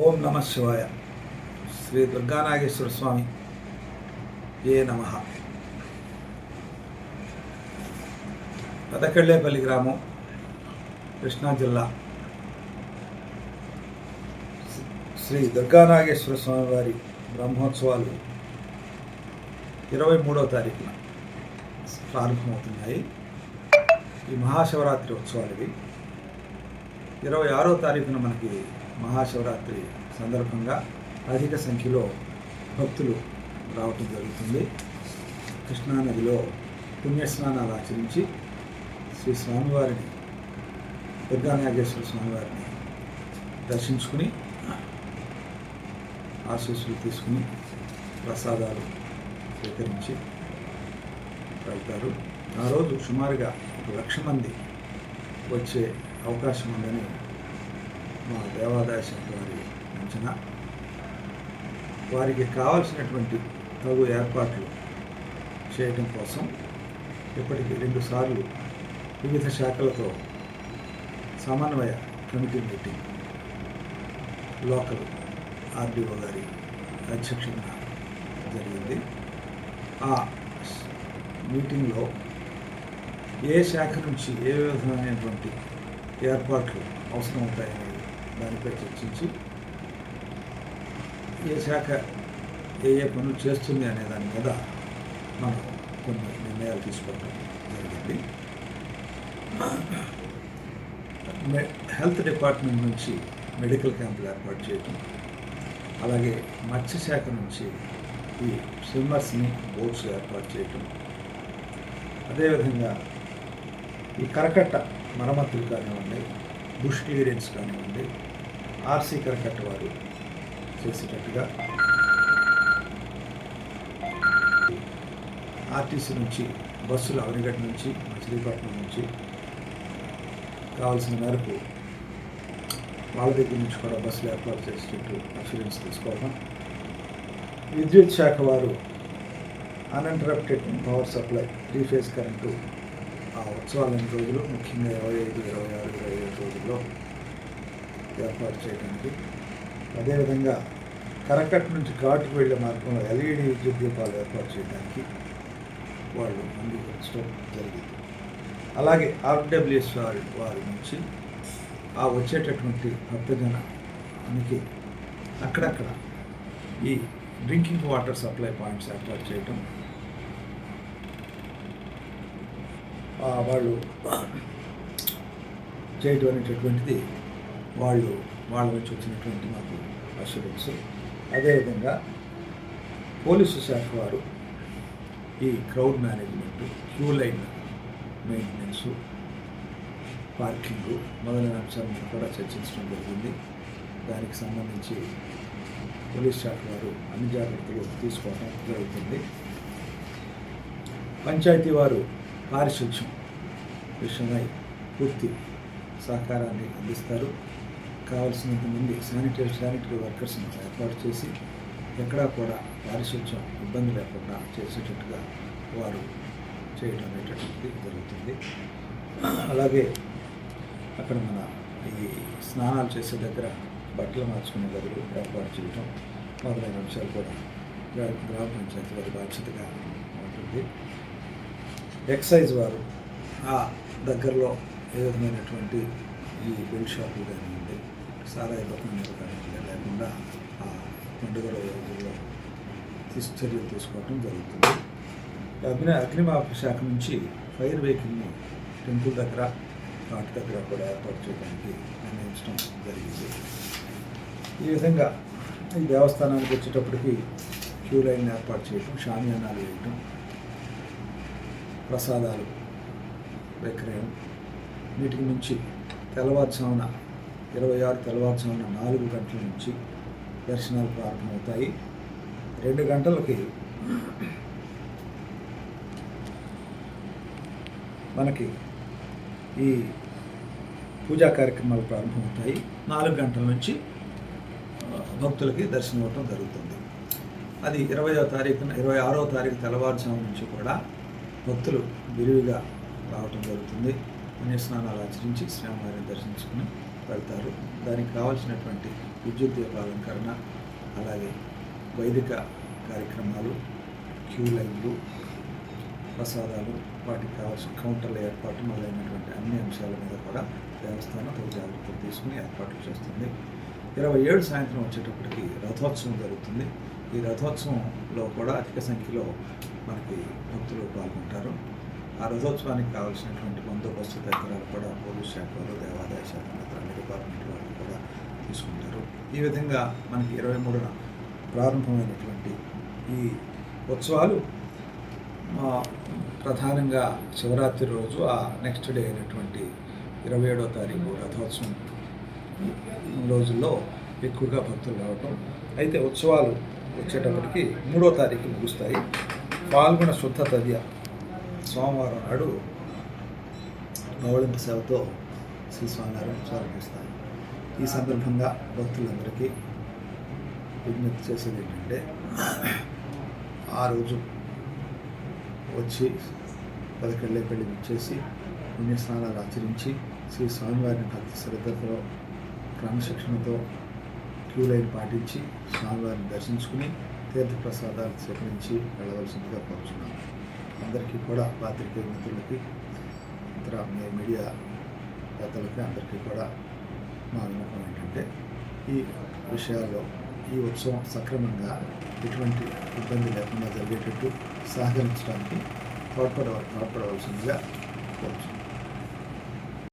ఓం నమ శివాయ శ్రీ దుర్గానాగేశ్వర స్వామి ఏ నమ పెదకళ్ళేపల్లి గ్రామం కృష్ణా జిల్లా శ్రీ దుర్గానాగేశ్వర స్వామి వారి బ్రహ్మోత్సవాలు ఇరవై మూడవ తారీఖున ప్రారంభమవుతున్నాయి. ఈ మహాశివరాత్రి ఉత్సవాలు ఇవి ఇరవై ఆరో తారీఖున మనకి మహాశివరాత్రి సందర్భంగా అధిక సంఖ్యలో భక్తులు రావటం జరుగుతుంది. కృష్ణానదిలో పుణ్యస్నానాలు ఆచరించి శ్రీ స్వామివారిని దుర్గానాగేశ్వర స్వామివారిని దర్శించుకుని ఆశీస్సులు తీసుకుని ప్రసాదాలు స్వీకరించి వెళ్తారు. ఆ రోజు సుమారుగా ఒక లక్ష మంది వచ్చే అవకాశం ఉందని మా దేవాదాయ శాఖ వారి అంచనా. వారికి కావలసినటువంటి తగు ఏర్పాట్లు చేయడం కోసం ఇప్పటికి రెండుసార్లు వివిధ శాఖలతో సమన్వయ కమిటీ మీటింగ్ లోకల్ ఆర్డీఓ గారి అధ్యక్షంగా జరిగింది. ఆ మీటింగ్లో ఏ శాఖ నుంచి ఏ విధమైనటువంటి ఏర్పాట్లు అవసరం ఉంటాయని దానిపై చర్చించి ఏ శాఖ ఏ ఏ పనులు చేస్తుంది అనే దాని మీద మనం కొన్ని నిర్ణయాలు తీసుకోవడం జరిగింది. హెల్త్ డిపార్ట్మెంట్ నుంచి మెడికల్ క్యాంపులు ఏర్పాటు చేయటం అలాగే మత్స్యశాఖ నుంచి ఈ స్విమ్మర్స్ని బోట్స్ ఏర్పాటు చేయటం. అదేవిధంగా ఈ కరకట్ట మరమ్మతులు కానివ్వండి బుష్ క్లియరెన్స్ కానివ్వండి ఆర్సీ కరకట్ట వారు చేసేటట్టుగా ఆర్టీసీ నుంచి బస్సులు అవనిగడ్డ నుంచి మచిలీపట్నం నుంచి కావాల్సిన మేరకు వాళ్ళ దగ్గర నుంచి కూడా బస్సులు ఏర్పాటు చేసేటట్టు అసూరెన్స్ తీసుకోవడం. విద్యుత్ శాఖ వారు uninterrupted power supply three phase current ఆ ఉత్సవాలైన రోజులు? ముఖ్యంగా ఇరవై ఐదు ఇరవై ఆరు ఇరవై ఏడు రోజుల్లో ఏర్పాటు చేయడానికి. అదేవిధంగా కరకట్ నుంచి ఘాటుకు వెళ్ళే మార్గంలో ఎల్ఈడి విద్యుత్ దీపాలు ఏర్పాటు చేయడానికి వాళ్ళు అంగీకరించడం జరిగింది. అలాగే ఆర్డబ్ల్యూఎస్ వారి వారి నుంచి ఆ వచ్చేటటువంటి భక్తజనానికి అక్కడక్కడ ఈ డ్రింకింగ్ వాటర్ సప్లై పాయింట్స్ ఏర్పాటు చేయటం. వాళ్ళు చేయటం అనేటటువంటిది వాళ్ళు వాళ్ళ నుంచి వచ్చినటువంటి మాకు అష్యూరెన్స్ అదేవిధంగా పోలీసు శాఖ వారు ఈ crowd management queue line maintenance parking మొదలైన అంశాలను కూడా చర్చించడం జరిగింది. దానికి సంబంధించి పోలీస్ శాఖ వారు అన్ని జాగ్రత్తలు తీసుకోవడం జరుగుతుంది. పంచాయతీ వారు పారిశుధ్యం విషయమై పూర్తి సహకారాన్ని అందిస్తారు. కావలసినంత మంది శానిటరీ శానిటరీ వర్కర్స్ని ఏర్పాటు చేసి ఎక్కడా కూడా పారిశుధ్యం ఇబ్బంది లేకుండా చేసేటట్టుగా వారు చేయడం అనేటటువంటిది జరుగుతుంది. అలాగే అక్కడ మన ఈ స్నానాలు చేసే దగ్గర బట్టలు మార్చుకునే గదులు ఏర్పాటు చేయటం మొదలైన అంశాలు కూడా గ్రామ పంచాయతీ వారి బాధ్యతగా ఉంటుంది. ఎక్సైజ్ వారు ఆ దగ్గరలో ఏ విధమైనటువంటి ఈ బెల్ట్ షాపులు కానివ్వండి సారాయి దుకాణాలు కానివ్వండి లేకుండా ఆ పండుగల రోజుల్లో తీసు చర్యలు తీసుకోవడం జరుగుతుంది. అగ్ని అగ్నిమాపక శాఖ నుంచి ఫైర్ వెహికల్ని టెంపుల్ దగ్గర వాటి దగ్గర కూడా ఏర్పాటు చేయడానికి నిర్ణయించడం జరిగింది. ఈ విధంగా ఈ దేవస్థానానికి వచ్చేటప్పటికి క్యూ లైన్ ఏర్పాటు చేయటం షామియానాలు వేయటం ప్రసాదాలు విక్రయం వీటికి నుంచి తెల్లవారుజామున ఇరవై ఆరు తెల్లవారుజామున నాలుగు గంటల నుంచి దర్శనాలు ప్రారంభమవుతాయి. రెండు గంటలకి మనకి ఈ పూజా కార్యక్రమాలు ప్రారంభమవుతాయి. నాలుగు గంటల నుంచి భక్తులకి దర్శనం ఇవ్వటం జరుగుతుంది. అది ఇరవయో తారీఖున ఇరవై ఆరో తారీఖు తెల్లవారుజాము నుంచి కూడా భక్తులు విరివిగా రావటం జరుగుతుంది. పుణ్యస్నానాలు ఆచరించి స్వామివారిని దర్శించుకుని వెళ్తారు. దానికి కావాల్సినటువంటి విద్యుత్ దీపాలంకరణ అలాగే వైదిక కార్యక్రమాలు క్యూ లైన్లు ప్రసాదాలు వాటికి కావాల్సిన కౌంటర్ల ఏర్పాటు మొదలైనటువంటి అన్ని అంశాల మీద కూడా దేవస్థానం తగు జాగ్రత్తలు తీసుకుని ఏర్పాట్లు చేస్తుంది. ఇరవై ఏడు సాయంత్రం వచ్చేటప్పటికి రథోత్సవం జరుగుతుంది. ఈ రథోత్సవంలో కూడా అధిక సంఖ్యలో మనకి భక్తులు పాల్గొంటారు. ఆ రథోత్సవానికి కావాల్సినటువంటి బందోబస్తు దగ్గరాలు కూడా పోలీస్ శాఖ వాళ్ళు దేవాదాయ శాఖ డిపార్ట్మెంట్ వాళ్ళు కూడా తీసుకుంటారు. ఈ విధంగా మనకి ఇరవై మూడున ప్రారంభమైనటువంటి ఈ ఉత్సవాలు ప్రధానంగా శివరాత్రి రోజు ఆ నెక్స్ట్ డే అయినటువంటి ఇరవై ఏడో తారీఖు రథోత్సవం రోజుల్లో ఎక్కువగా భక్తులు రావటం. అయితే ఉత్సవాలు వచ్చేటప్పటికి మూడో తారీఖు ముగుస్తాయి. పాల్గొన శుద్ధ తదియ సోమవారం నాడు నవలింపు సేవతో శ్రీ స్వామివారిని ప్రారంభిస్తాయి ఈ సందర్భంగా భక్తులందరికీ విజ్ఞప్తి చేసేది ఏంటంటే ఆ రోజు వచ్చి పదకెళ్ళే పెళ్ళి చేసి పుణ్యస్నానాలు ఆచరించి శ్రీ స్వామివారిని భక్తి శ్రద్ధతో క్రమశిక్షణతో క్యూ లైన్ పాటించి స్వామివారిని దర్శించుకుని తీర్థప్రసాదాలు స్వీకరించి వెళ్ళవలసిందిగా కోరుచున్నాను. అందరికీ కూడా పాత్రికేయ మిత్రులకి ఇతర మీ- మీడియా పెద్దలకి అందరికీ కూడా మా విన్నపం ఏంటంటే ఈ విషయాల్లో ఈ ఉత్సవం సక్రమంగా ఎటువంటి ఇబ్బంది లేకుండా జరిగేటట్టు సహకరించడానికి తోడ్పడ తోడ్పడవలసిందిగా కోరుతున్నాను